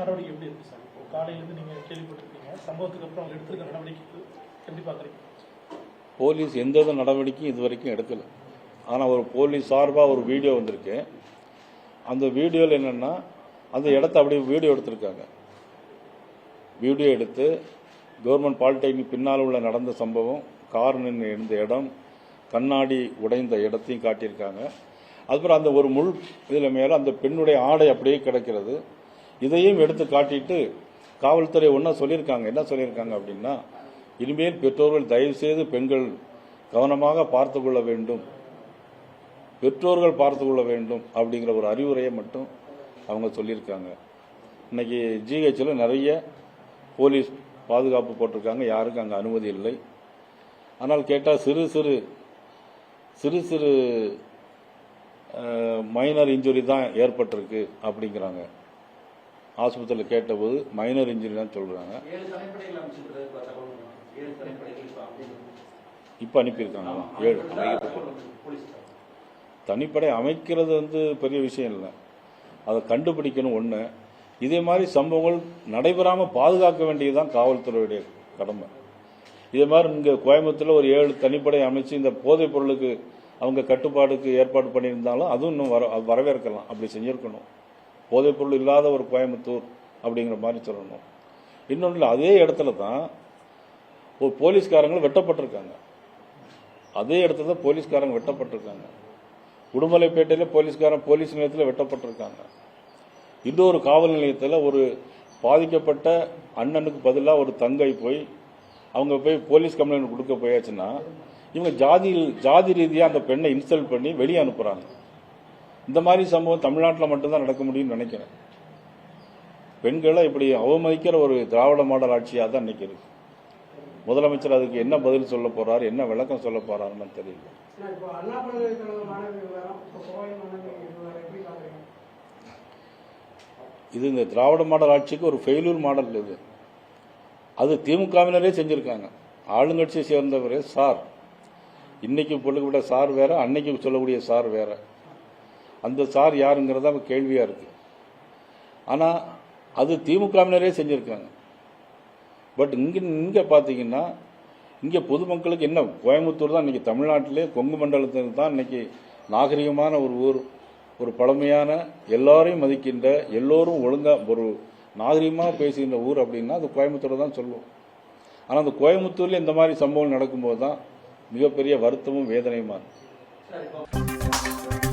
நடவடிக்கை எப்படி இருக்கு சார்? இப்போ காலையிலேருந்து நீங்கள் கேள்விப்பட்டிருக்கீங்க. சம்பவத்துக்கு அப்புறம் அவங்க எடுத்திருக்க நடவடிக்கை எப்படி பார்க்குறீங்க போலீஸ் எந்தவித நடவடிக்கையும் இது வரைக்கும் எடுக்கல. ஆனால் ஒரு போலீஸ் சார்பாக ஒரு வீடியோ வந்திருக்கு. அந்த வீடியோவில் என்னென்னா அந்த இடத்த அப்படியே வீடியோ எடுத்திருக்காங்க. வீடியோ எடுத்து கவர்மெண்ட் பாலிடெக்னிக் பின்னால் உள்ள நடந்த சம்பவம் கார் நின்று இருந்த இடம் கண்ணாடி உடைந்த இடத்தையும் காட்டியிருக்காங்க. அதுக்கப்புறம் அந்த ஒரு முள் இதில் மேலே அந்த பெண்ணுடைய ஆடை அப்படியே கிடக்கிறது. இதையும் எடுத்து காட்டிட்டு காவல்துறை ஒன்றா சொல்லியிருக்காங்க. என்ன சொல்லியிருக்காங்க அப்படின்னா இனிமேல் பெற்றோர்கள் தயவு செய்து பெண்கள் கவனமாக பார்த்து கொள்ள வேண்டும். பெற்றோர்கள் பார்த்து கொள்ள வேண்டும் அப்படிங்கிற ஒரு அறிவுரையை மட்டும் அவங்க சொல்லியிருக்காங்க. இன்னைக்கு ஜிஹெச்சில் நிறைய போலீஸ் பாதுகாப்பு போட்டிருக்காங்க. யாருக்கும் அங்கே அனுமதி இல்லை. ஆனால் கேட்டால் சிறு சிறு சிறு சிறு மைனர் இன்ஜுரி தான் ஏற்பட்டிருக்கு அப்படிங்கிறாங்க. ஆஸ்பத்திரியில் கேட்டபோது மைனர் இன்ஜுரி தான் சொல்கிறாங்க இப்ப அனுப்பியிருக்காங்களா ஏழு தனிப்படை அமைக்கிறது வந்து பெரிய விஷயம் இல்லை. அதை கண்டுபிடிக்கணும் ஒன்று இதே மாதிரி சம்பவங்கள் நடைபெறாமல் பாதுகாக்க வேண்டியதுதான் காவல்துறையுடைய கடமை. இதே மாதிரி இங்கே கோயம்புத்தூரில் ஒரு ஏழு தனிப்படை அமைச்சு இந்த போதைப் பொருளுக்கு அவங்க கட்டுப்பாடுக்கு ஏற்பாடு பண்ணியிருந்தாலும் அதுவும் இன்னும் வர வரவேற்கலாம். அப்படி செஞ்சுருக்கணும். போதைப் பொருள் இல்லாத ஒரு கோயம்புத்தூர் அப்படிங்கிற மாதிரி சொல்லணும். இன்னொன்று அதே இடத்துல தான் ஒரு போலீஸ்காரங்களும் வெட்டப்பட்டிருக்காங்க. அதே இடத்துல தான் போலீஸ்காரங்க வெட்டப்பட்டிருக்காங்க. உடுமலைப்பேட்டையில் போலீஸ்காரன் போலீஸ் நிலையத்தில் வெட்டப்பட்டிருக்காங்க. இன்னொரு காவல் நிலையத்தில் ஒரு பாதிக்கப்பட்ட அண்ணனுக்கு பதிலாக ஒரு தங்கை போய் அவங்க போய் போலீஸ் கம்ப்ளைண்ட் கொடுக்க போயாச்சுன்னா இவங்க ஜாதி ஜாதி ரீதியாக அந்த பெண்ணை இன்சல்ட் பண்ணி வெளியே அனுப்புகிறாங்க இந்த மாதிரி சம்பவம் தமிழ்நாட்டில் மட்டும்தான் நடக்க முடியும்னு நினைக்கிறேன். பெண்களை இப்படி அவமதிக்கிற ஒரு திராவிட மாடல் ஆட்சியாக தான் இருக்கு முதலமைச்சர் அதுக்கு என்ன பதில் சொல்ல போறாரு என்ன விளக்கம் சொல்ல போறாருன்னு தெரியல. இது இந்த திராவிட மாடல் ஆட்சிக்கு ஒரு ஃபெயிலூர் மாடல் இது. அது திமுகவினரே செஞ்சிருக்காங்க. ஆளுங்கட்சியை சேர்ந்தவரே சார். இன்னைக்கு பொழுதுவிட சார் வேற அன்னைக்கு சொல்லக்கூடிய சார் வேற. அந்த சார் யாருங்கிறது இப்ப கேள்வியா இருக்கு. ஆனா அது திமுகவினரே செஞ்சிருக்காங்க பட் இங்க இங்க பாத்தீங்கன்னா இங்க பொதுமக்களுக்கு என்ன கோயம்புத்தூர் தான் இன்னைக்கு தமிழ்நாட்டிலே கொங்கு மண்டலத்துக்கு தான் இன்னைக்கு நாகரிகமான ஒரு ஊர் ஒரு பழமையான எல்லாரையும் மதிக்கின்ற எல்லோரும் ஒழுங்கா ஒரு நாகரிகமாக பேசுகின்ற ஊர் அப்படின்னா அது கோயம்புத்தூர் தான் சொல்லுவோம் ஆனால் அந்த கோயம்புத்தூரில் இந்த மாதிரி சம்பவம் நடக்கும்போது தான் மிகப்பெரிய வருத்தமும் வேதனையுமா இருக்கும்